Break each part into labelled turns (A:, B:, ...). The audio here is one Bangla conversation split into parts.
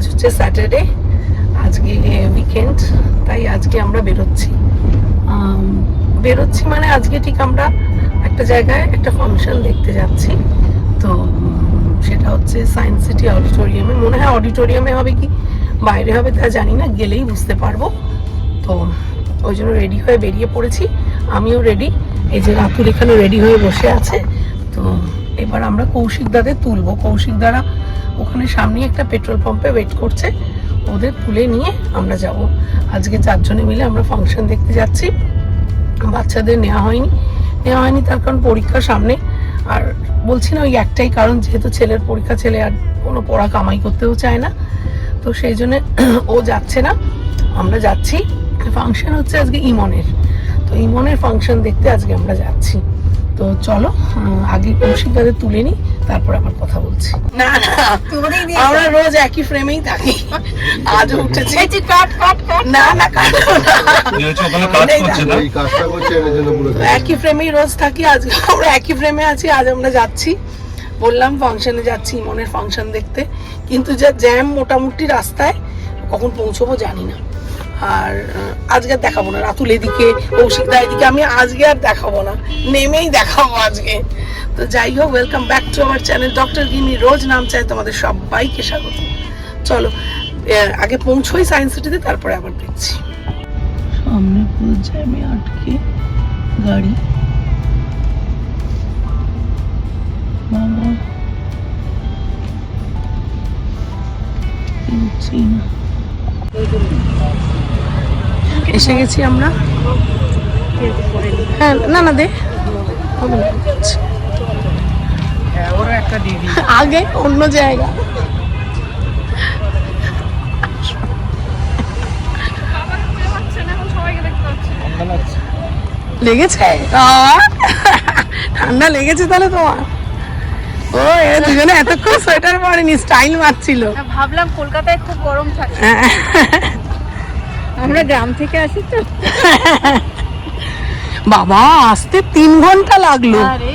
A: আজ হচ্ছে স্যাটারডে আজকে উইকেন্ড তাই আজকে আমরা বেরোচ্ছি। বেরোচ্ছি মানে আজকে ঠিক আমরা একটা জায়গায় একটা ফাংশন দেখতে যাচ্ছি। তো সেটা হচ্ছে সায়েন্স সিটি অডিটোরিয়ামে মনে হয় অডিটোরিয়ামে হবে কি, বাইরে হবে, তা জানি না, গেলেই বুঝতে পারব। তো, ওই জন্য রেডি হয়ে বেরিয়ে পড়েছি। আমিও রেডি এই যে রাতুর এখানে রেডি হয়ে বসে আছে। তো, এবার আমরা কৌশিক দাদের তুলবো। কৌশিক দারা ওখানে সামনে একটা পেট্রোল পাম্পে ওয়েট করছে। ওদের তুলে নিয়ে আমরা যাব। আজকে চারজনে মিলে আমরা ফাংশন দেখতে যাচ্ছি। বাচ্চাদের নেওয়া হয়নি। নেওয়া হয়নি তার কারণ পরীক্ষা সামনে। আর বলছি না ওই একটাই কারণ, যেহেতু ছেলের পরীক্ষা, ছেলে আর কোনো পড়া কামাই করতেও চায় না। তো সেই জন্যে ও যাচ্ছে না। আমরা যাচ্ছি। ফাংশন হচ্ছে আজকে ইমনের। তো ইমনের ফাংশন দেখতে আজকে আমরা যাচ্ছি। তো চলো আগে কৌশিক দাদের তুলে নিই তারপর আবার কথা বলছি। না না আমরা রোজ একই ফ্রেমেই থাকি। আজও উঠেছি।
B: কাট কাট কাট।
A: না না তো একই ফ্রেমেই রোজ থাকি আজ আমরা একই ফ্রেমে আছি আজ আমরা যাচ্ছি। বললাম ফাংশনে যাচ্ছি ইমনের ফাংশন দেখতে। কিন্তু যা জ্যাম মোটামুটি রাস্তায় কখন পৌঁছবো জানি না। আর আজকে আর দেখাবো না। রাতুল এদিকে কৌশিকদা এদিকে, আমি আজকে আর দেখাবো না। নেমেই দেখাবো আজকে। তো যাই হোক welcome back to our channel doctor Ginni Rose নাম চাই তোমাদের সবাইকে স্বাগত। চলো আগে পৌঁছোই সায়েন্স সিটিতে তারপরে আবার দেখছি। সামনে পুরো জ্যামে আটকে গাড়ি। বাবা। বুঝছি না এসে গেছি আমরা। হ্যাঁ না না, দে। আগে অন্য জায়গা। লেগেছে! ঠান্ডা লেগেছে তাহলে তোমার? ও এ দুজনে এতক্ষণ সোয়েটার পরেনি স্টাইল মারছিল।
B: ভাবলাম কলকাতায় খুব গরম থাকে।
A: হ্যাঁ।
B: আমরা গ্রাম থেকে আসি তো।
A: বাবা আসতে তিন ঘণ্টা লাগল।
B: আরে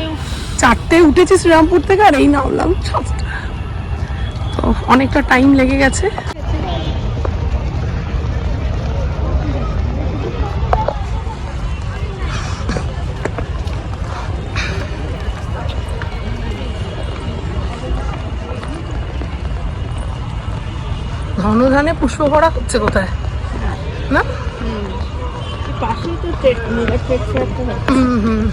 A: চারটে উঠেছি শ্রীরামপুর থেকে আর এই নামলাম সাতটা তো অনেকটা টাইম লেগে গেছে। ঘন ধানে পুষ্প ভরা হচ্ছে কোথায়? না? হুম হুম।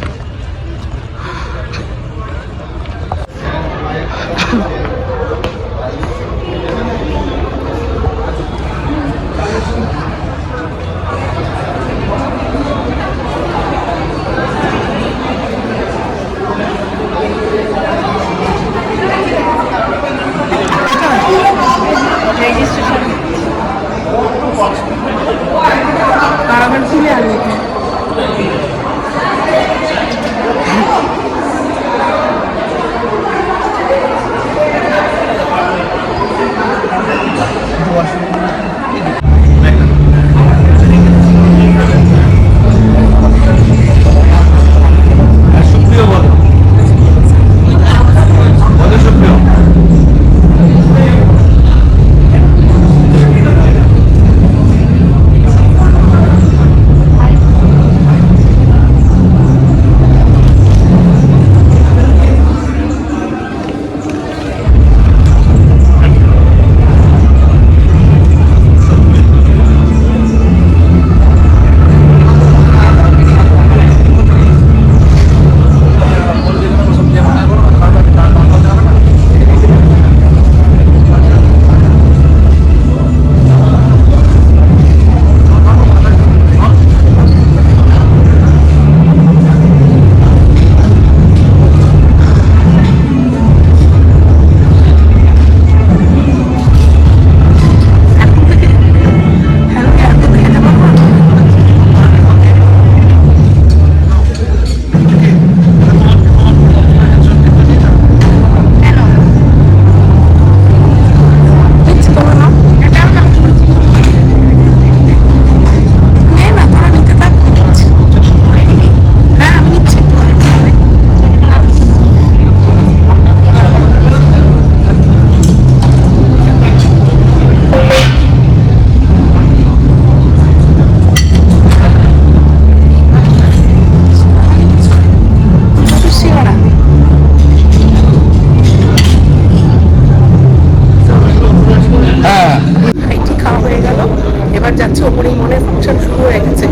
A: ওপরে মনে ফাংশন শুরু হয়ে গেছে।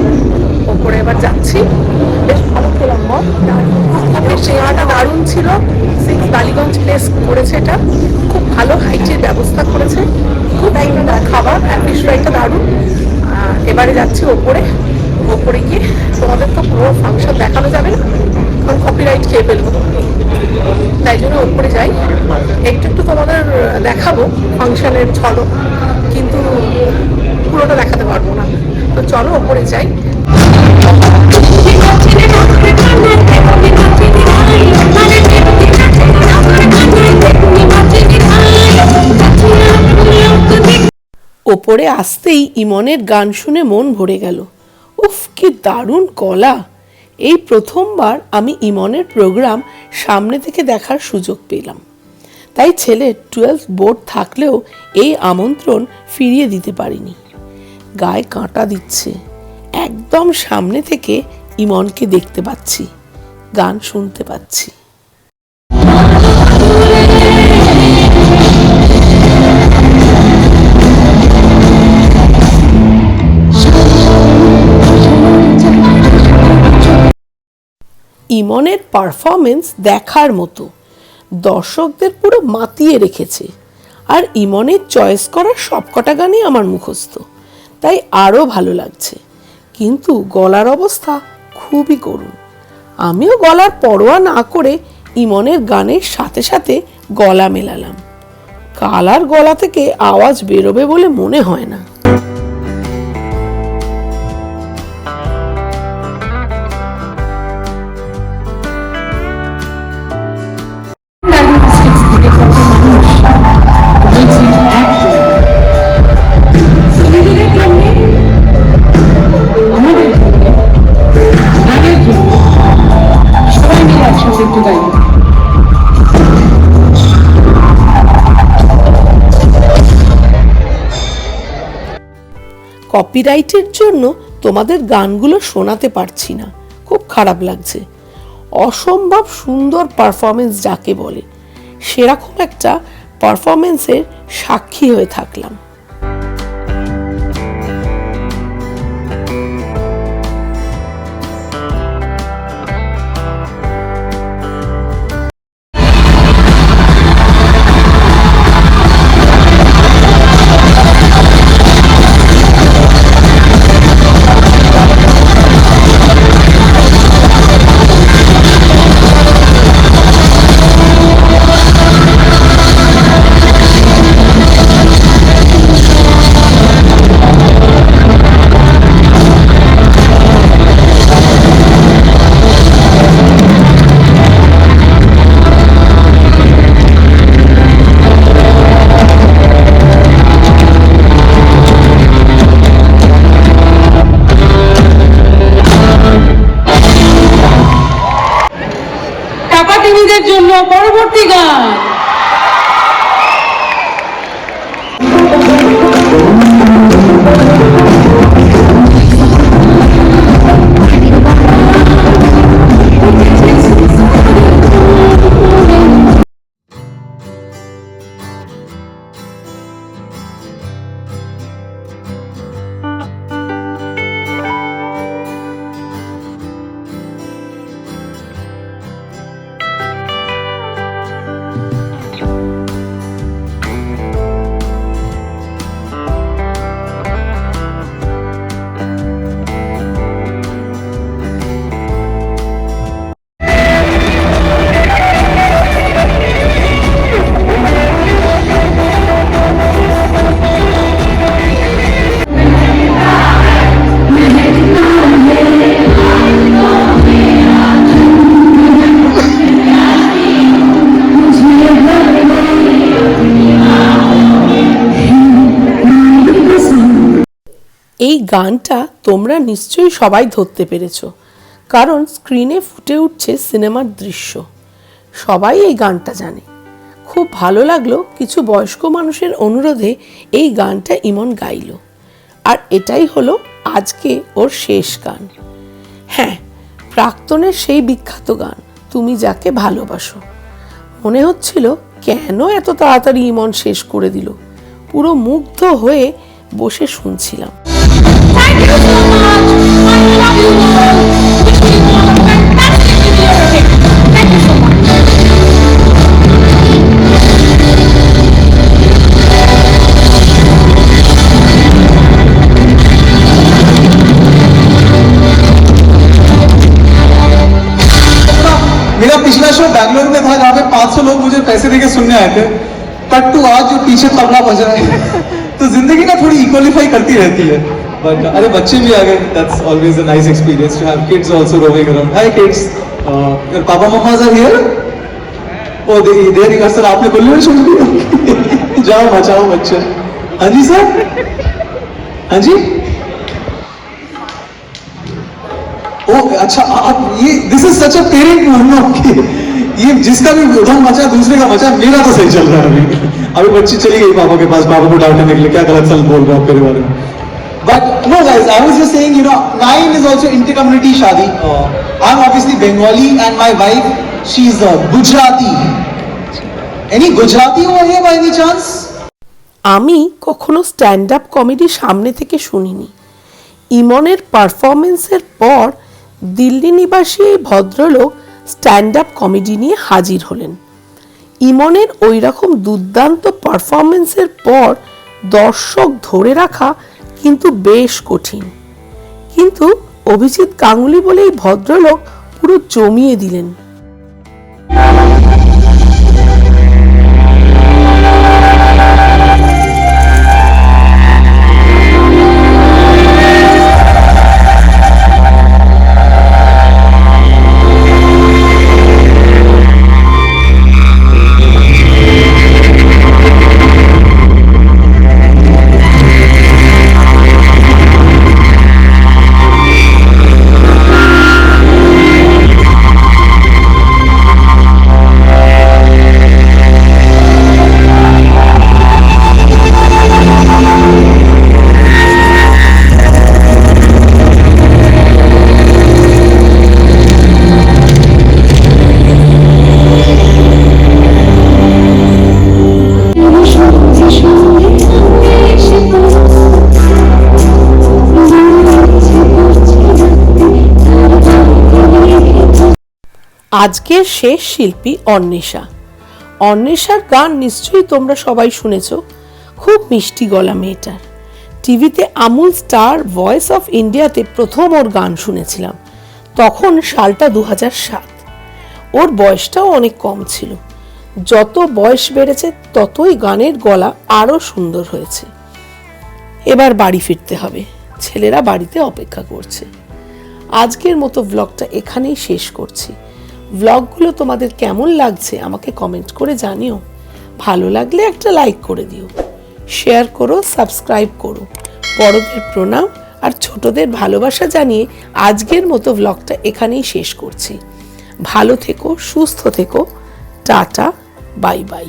A: ওপরে এবার যাচ্ছি। বেশ ভালো খেলাম সিঙ্গাটা দারুণ ছিল। সিক্স বালিগঞ্জ প্লেস করেছে এটা। খুব ভালো হাইটের ব্যবস্থা করেছে। খুব খাবার ফিশ ফ্রাইটা দারুণ। এবারে যাচ্ছি ওপরে। ওপরে গিয়ে তোমাদের তো পুরো ফাংশন দেখানো যাবে না। কারণ কপিরাইট খেয়ে ফেলব। তাই জন্য ওপরে যাই। একটু একটু তোমাদের দেখাবো ফাংশনের ঝলক কিন্তু পুরোটা দেখাতে পারব না। তো চলো ওপরে যাই। ওপরে আসতেই ইমনের গান শুনে মন ভরে গেল। উফ, কি দারুণ গলা এই প্রথমবার আমি ইমনের প্রোগ্রাম সামনে থেকে দেখার সুযোগ পেলাম। তাই ছেলে টুয়েলভ বোর্ড থাকলেও এই আমন্ত্রণ ফিরিয়ে দিতে পারিনি। গায়ে কাঁটা দিচ্ছে। একদম সামনে থেকে ইমনকে দেখতে পাচ্ছি, গান শুনতে পাচ্ছি। ইমনের পারফরমেন্স দেখার মতো। দর্শকদের পুরো মাতিয়ে রেখেছে। আর ইমনের চয়েস করার সবকটা গানই আমার মুখস্থ। তাই আরও ভালো লাগছে। কিন্তু গলার অবস্থা খুবই করুণ। আমিও গলার পরোয়া না করে ইমনের গানের সাথে সাথে গলা মেলালাম। কালার গলা থেকে আওয়াজ বেরোবে বলে মনে হয় না। কপিরাইটের জন্য তোমাদের গানগুলো শোনাতে পারছি না। খুব খারাপ লাগছে। অসম্ভব সুন্দর পারফরমেন্স যাকে বলে। সেরকম একটা পারফরমেন্সের সাক্ষী হয়ে থাকলাম।
C: পরবর্তী গান
A: এই গানটা তোমরা নিশ্চয়ই সবাই ধরতে পেরেছ। কারণ স্ক্রিনে ফুটে উঠছে সিনেমার দৃশ্য। সবাই এই গানটা জানে। খুব ভালো লাগল কিছু বয়স্ক মানুষের অনুরোধে এই গানটা ইমন গাইলো। আর এটাই হলো আজকে ওর শেষ গান। হ্যাঁ প্রাক্তনের সেই বিখ্যাত গান, তুমি যাকে ভালোবাসো। মনে হচ্ছিল কেন এত তাড়াতাড়ি ইমন শেষ করে দিল। পুরো মুগ্ধ হয়ে বসে শুনছিলাম।
D: पिछला शो बैंगलोर में था जहाँ पे 500 लोग मुझे पैसे देके सुनने आए थे। कट टू आज जो पीछे तबला बज रहा है तो ज़िंदगी ना थोड़ी इक्वलिफाई करती रहती है। बट अरे बच्चे भी आ गए that's always a nice experience to have kids also roaming around hi kids your papa mammas are here ओ दे दे रिहर्सल आपने बोलने में सुन लिया जाओ, बचाओ बच्चे। हाँ जी सर हाँ जी? ओ अच्छा आप ये this is such a parent movement ये जिसका भी उधम मचा, दूसरे का मचा, मेरा तो सही चल रहा है अभी। अभी बच्ची चली गई पापा के पास, पापा को डांटने के लिए, क्या गलत सल बोल रहे हो बारे में? But no, guys, I was just saying, you know, mine is also inter-community shadi. Uh, I'm obviously Bengali, and my wife, she's uh, Gujarati. Any Gujarati over here by any chance?
A: আমি কখনো স্ট্যান্ড আপ কমেডি সামনে থেকে শুনিনি ইমনের পারফরমেন্সের পর দিল্লি নিবাসী এই ভদ্রলোক স্ট্যান্ড আপ কমেডি নিয়ে হাজির হলেন ইমনের ওই রকম দুর্দান্ত পারফরমেন্সের পর দর্শক ধরে রাখা কিন্তু বেশ কঠিন। কিন্তু অভিজিৎ গাঙ্গুলি বলেই ভদ্রলোক পুরো জমিয়ে দিলেন। আজকের শেষ শিল্পী অন্বেষা। অন্বেষার গান নিশ্চয়ই তোমরা সবাই শুনেছ। খুব মিষ্টি গলা মেয়েটার। টিভিতে আমুল স্টার ভয়েস অফ ইন্ডিয়াতে প্রথম ওর গান শুনেছিলাম। তখন সালটা দু সাত। ওর বয়সটাও অনেক কম ছিল। যত বয়স বেড়েছে, ততই গানের গলা আরও সুন্দর হয়েছে। এবার বাড়ি ফিরতে হবে। ছেলেরা বাড়িতে অপেক্ষা করছে। আজকের মতো ব্লগটা এখানেই শেষ করছি। ব্লগগুলো তোমাদের কেমন লাগছে আমাকে কমেন্ট করে জানিও। ভালো লাগলে একটা লাইক করে দিও। শেয়ার করো সাবস্ক্রাইব করো। বড়দের প্রণাম আর ছোটদের ভালোবাসা জানিয়ে আজকের মতো ব্লগটা এখানেই শেষ করছি। ভালো থেকো, সুস্থ থেকো। টাটা বাই বাই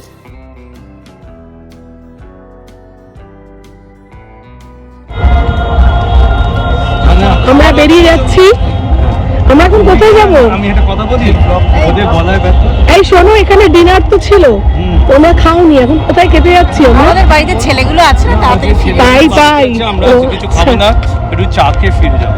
A: আমরা বেরিয়ে যাচ্ছি। আমরা এখন কোথায় যাব?
E: আমি একটা কথা বলি ওদের গলায় ব্যথা।
A: এই শোনো এখানে ডিনার তো ছিল। তোমরা খাওনি এখন কোথায় খেতে যাচ্ছি আমরা?
B: আমাদের বাড়িতে ছেলেগুলো আছে না তাড়াতাড়ি
A: তাই, তাই।
E: আমরা কিছু খাব না একটু চা খেয়ে ফিরে যাব।